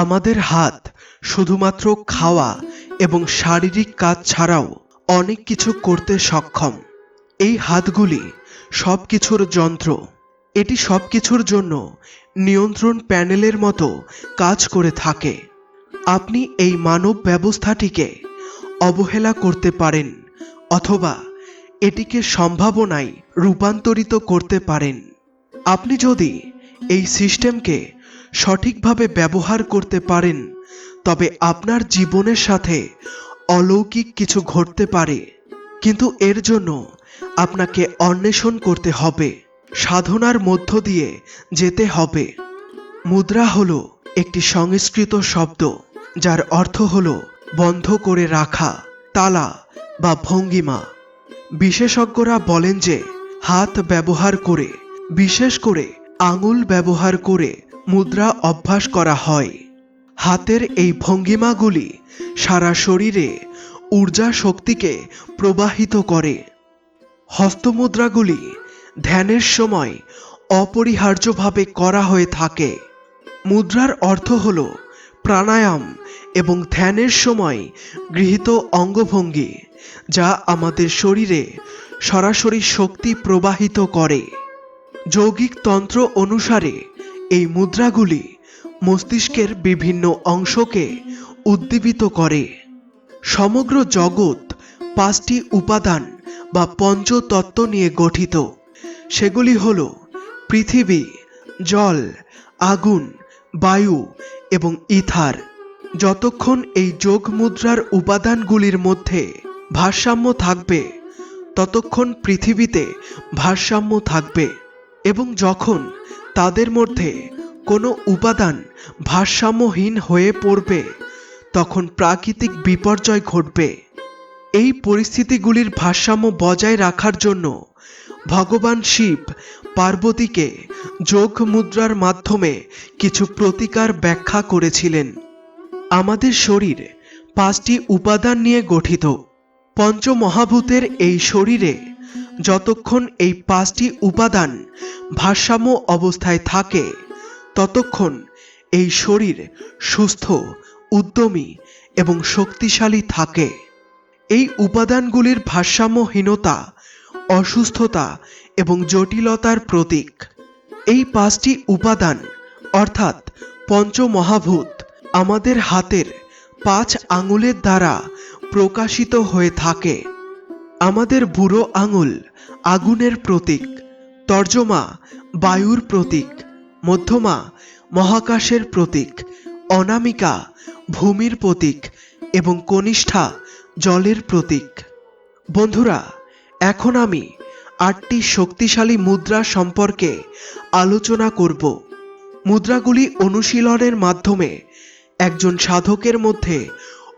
আমাদের হাত শুধুমাত্র খাওয়া এবং শারীরিক কাজ ছাড়াও অনেক কিছু করতে সক্ষম। এই হাতগুলি সব কিছুর যন্ত্র। এটি সব কিছুর জন্য নিয়ন্ত্রণ প্যানেলের মতো কাজ করে থাকে। আপনি এই মানব ব্যবস্থাটিকে অবহেলা করতে পারেন অথবা এটিকে সম্ভাবনায় রূপান্তরিত করতে পারেন। আপনি যদি এই সিস্টেমকে সঠিকভাবে ব্যবহার করতে পারেন, তবে আপনার জীবনের সাথে অলৌকিক কিছু ঘটতে পারে। কিন্তু এর জন্য আপনাকে অন্বেষণ করতে হবে, সাধনার মধ্য দিয়ে যেতে হবে। মুদ্রা হল একটি সংস্কৃত শব্দ, যার অর্থ হল বন্ধ করে রাখা, তালা বা ভঙ্গিমা। বিশেষজ্ঞরা বলেন যে হাত ব্যবহার করে, বিশেষ করে আঙুল ব্যবহার করে মুদ্রা অভ্যাস করা হয়। হাতের এই ভঙ্গিমাগুলি সারা শরীরে ঊর্জা শক্তিকে প্রবাহিত করে। হস্তমুদ্রাগুলি ধ্যানের সময় অপরিহার্যভাবে করা হয়ে থাকে। মুদ্রার অর্থ হল প্রাণায়াম এবং ধ্যানের সময় গৃহীত অঙ্গভঙ্গি, যা আমাদের শরীরে সরাসরি শক্তি প্রবাহিত করে। যৌগিক তন্ত্র অনুসারে এই মুদ্রাগুলি মস্তিষ্কের বিভিন্ন অংশকে উদ্দীপিত করে। সমগ্র জগৎ পাঁচটি উপাদান বা পঞ্চতত্ত্ব নিয়ে গঠিত। সেগুলি হল পৃথিবী, জল, আগুন, বায়ু এবং ইথার। যতক্ষণ এই যোগ মুদ্রার উপাদানগুলির মধ্যে ভারসাম্য থাকবে, ততক্ষণ পৃথিবীতে ভারসাম্য থাকবে এবং যখন তাদের মধ্যে কোনো উপাদান ভারসাম্যহীন হয়ে পড়বে, তখন প্রাকৃতিক বিপর্যয় ঘটবে। এই পরিস্থিতিগুলির ভারসাম্য বজায় রাখার জন্য ভগবান শিব পার্বতীকে যোগ মুদ্রার মাধ্যমে কিছু প্রতিকার ব্যাখ্যা করেছিলেন। আমাদের শরীর পাঁচটি উপাদান নিয়ে গঠিত। পঞ্চমহাভূতের এই শরীরে যতক্ষণ এই পাঁচটি উপাদান ভারসাম্য অবস্থায় থাকে, ততক্ষণ এই শরীর সুস্থ, উদ্যমী এবং শক্তিশালী থাকে। এই উপাদানগুলির ভারসাম্যহীনতা, অসুস্থতা এবং জটিলতার প্রতীক। এই পাঁচটি উপাদান, অর্থাৎ পঞ্চমহাভূত, আমাদের হাতের পাঁচ আঙুলের দ্বারা প্রকাশিত হয়ে থাকে। আমাদের বুড়ো আঙুল আগুনের প্রতীক, তর্জমা বায়ুর প্রতীক, মধ্যমা মহাকাশের প্রতীক, অনামিকা ভূমির প্রতীক এবং কনিষ্ঠা জলের প্রতীক। বন্ধুরা, এখন আমি আটটি শক্তিশালী মুদ্রা সম্পর্কে আলোচনা করব। মুদ্রাগুলি অনুশীলনের মাধ্যমে একজন সাধকের মধ্যে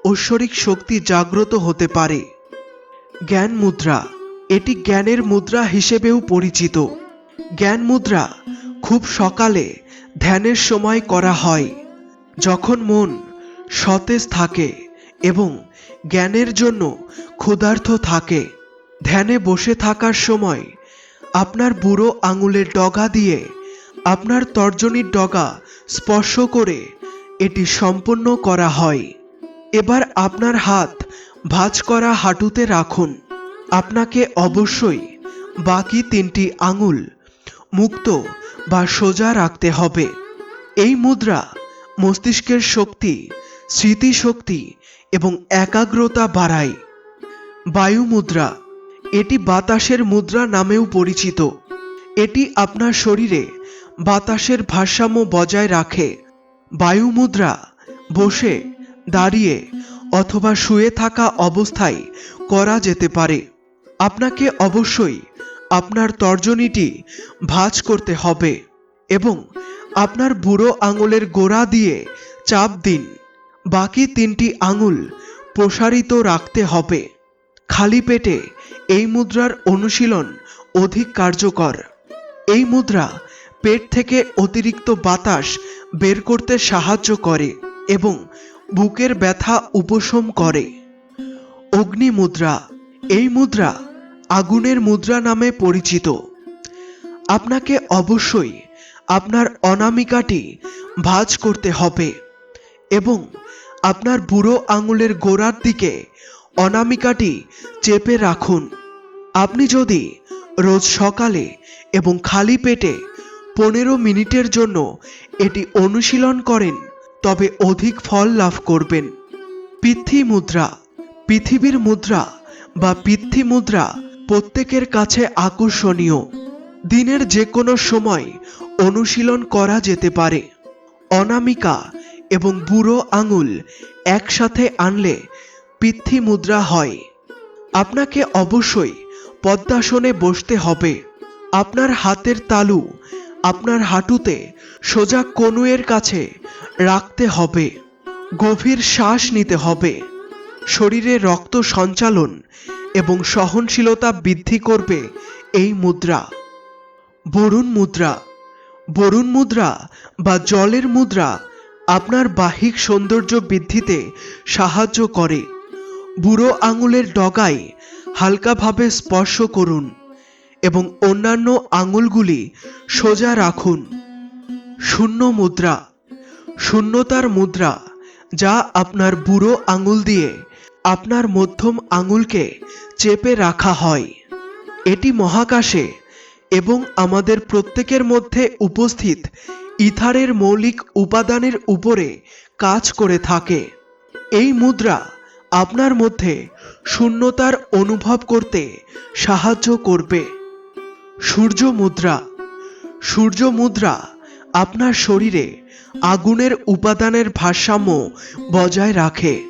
ঐশ্বরিক শক্তি জাগ্রত হতে পারে। জ্ঞান মুদ্রা। এটি জ্ঞানের মুদ্রা হিসেবেও পরিচিত। জ্ঞান মুদ্রা খুব সকালে ধ্যানের সময় করা হয়, যখন মন সতেজ থাকে এবং জ্ঞানের জন্য ক্ষুধার্ত থাকে। ধ্যানে বসে থাকার সময় আপনার বুড়ো আঙুলের ডগা দিয়ে আপনার তর্জনীর ডগা স্পর্শ করে এটি সম্পন্ন করা হয়। এবার আপনার হাত ভাঁজ করা হাঁটুতে রাখুন। আপনাকে অবশ্যই বাকি তিনটি আঙুল মুক্ত বা সোজা রাখতে হবে। এই মুদ্রা মস্তিষ্কের শক্তি, স্মৃতিশক্তি এবং একাগ্রতা বাড়ায়। বায়ু মুদ্রা, এটি বাতাসের মুদ্রা নামেও পরিচিত। এটি আপনার শরীরে বাতাসের ভারসাম্য বজায় রাখে। বায়ু মুদ্রা বসে, দাঁড়িয়ে অথবা শুয়ে থাকা অবস্থায় করা যেতে পারে। আপনাকে অবশ্যই আপনার তর্জনীটি ভাঁজ করতে হবে এবং আপনার বুড়ো আঙুলের গোড়া দিয়ে চাপ দিন। বাকি তিনটি আঙুল প্রসারিত রাখতে হবে। খালি পেটে এই মুদ্রার অনুশীলন অধিক কার্যকর। এই মুদ্রা পেট থেকে অতিরিক্ত বাতাস বের করতে সাহায্য করে এবং বুকের ব্যথা উপশম করে। অগ্নি মুদ্রা এই মুদ্রা আগুনের মুদ্রা নামে পরিচিত। আপনাকে অবশ্যই আপনার অনামিকাটি ভাঁজ করতে হবে এবং আপনার বুড়ো আঙুলের গোড়ার দিকে অনামিকাটি চেপে রাখুন। আপনি যদি রোজ সকালে এবং খালি পেটে পনেরো মিনিটের জন্য এটি অনুশীলন করেন তবে অধিক ফল লাভ করবেন। পিথি মুদ্রা, পৃথিবীর মুদ্রা বা পিথি মুদ্রা প্রত্যেকের কাছে আকর্ষণীয়। দিনের যে কোনো সময় অনুশীলন করা যেতে পারে। অনামিকা এবং বুড়ো আঙুল একসাথে আনলে পিথি মুদ্রা হয়। আপনাকে অবশ্যই পদ্মাসনে বসতে হবে। আপনার হাতের তালু আপনার হাঁটুতে সোজা কনুয়ের কাছে রাখতে হবে। গভীর শ্বাস নিতে হবে। শরীরে রক্ত সঞ্চালন এবং সহনশীলতা বৃদ্ধি করবে এই মুদ্রা। বরুণ মুদ্রা। বরুণ মুদ্রা বা জলের মুদ্রা আপনার বাহিক সৌন্দর্য বৃদ্ধিতে সাহায্য করে। বুড়ো আঙুলের ডগায় হালকাভাবে স্পর্শ করুন। এবং অন্যান্য আঙুলগুলি সোজা রাখুন। শূন্য মুদ্রা। শূন্যতার মুদ্রা, যা আপনার বুড়ো আঙুল দিয়ে আপনার মধ্যম আঙুলকে চেপে রাখা হয়। এটি মহাকাশে এবং আমাদের প্রত্যেকের মধ্যে উপস্থিত ইথারের মৌলিক উপাদানের উপরে কাজ করে থাকে। এই মুদ্রা আপনার মধ্যে শূন্যতার অনুভব করতে সাহায্য করবে। সূর্য মুদ্রা। সূর্য মুদ্রা আপনার শরীরে আগুনের উপাদানের ভারসাম্য বজায় রাখে।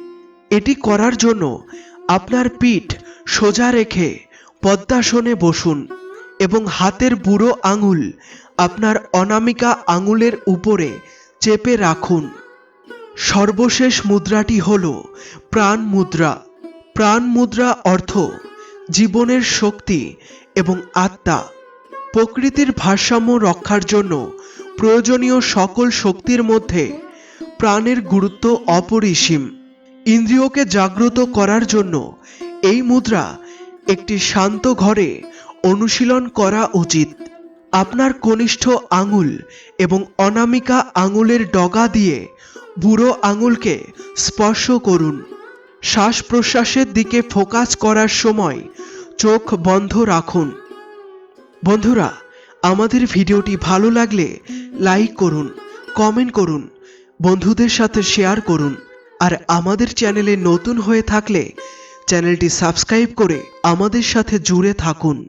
এটি করার জন্য আপনার পিঠ সোজা রেখে পদ্মাসনে বসুন এবং হাতের বুড়ো আঙুল আপনার অনামিকা আঙুলের উপরে চেপে রাখুন। সর্বশেষ মুদ্রাটি হল প্রাণ মুদ্রা। প্রাণ মুদ্রা অর্থ জীবনের শক্তি এবং আত্মা। প্রকৃতির ভারসাম্য রক্ষার জন্য প্রয়োজনীয় সকল শক্তির মধ্যে প্রাণের গুরুত্ব অপরিসীম। ইন্দ্রিয়কে জাগ্রত করার জন্য এই মুদ্রা একটি শান্ত ঘরে অনুশীলন করা উচিত। আপনার কনিষ্ঠ আঙুল এবং অনামিকা আঙুলের ডগা দিয়ে বুড়ো আঙুলকে স্পর্শ করুন। শ্বাস প্রশ্বাসের দিকে ফোকাস করার সময় চোখ বন্ধ রাখুন। বন্ধুরা, আমাদের ভিডিওটি ভালো লাগলে লাইক করুন, কমেন্ট করুন, বন্ধুদের সাথে শেয়ার করুন, আর আমাদের চ্যানেলে নতুন হয়ে থাকলে চ্যানেলটি সাবস্ক্রাইব করে আমাদের সাথে জুড়ে থাকুন।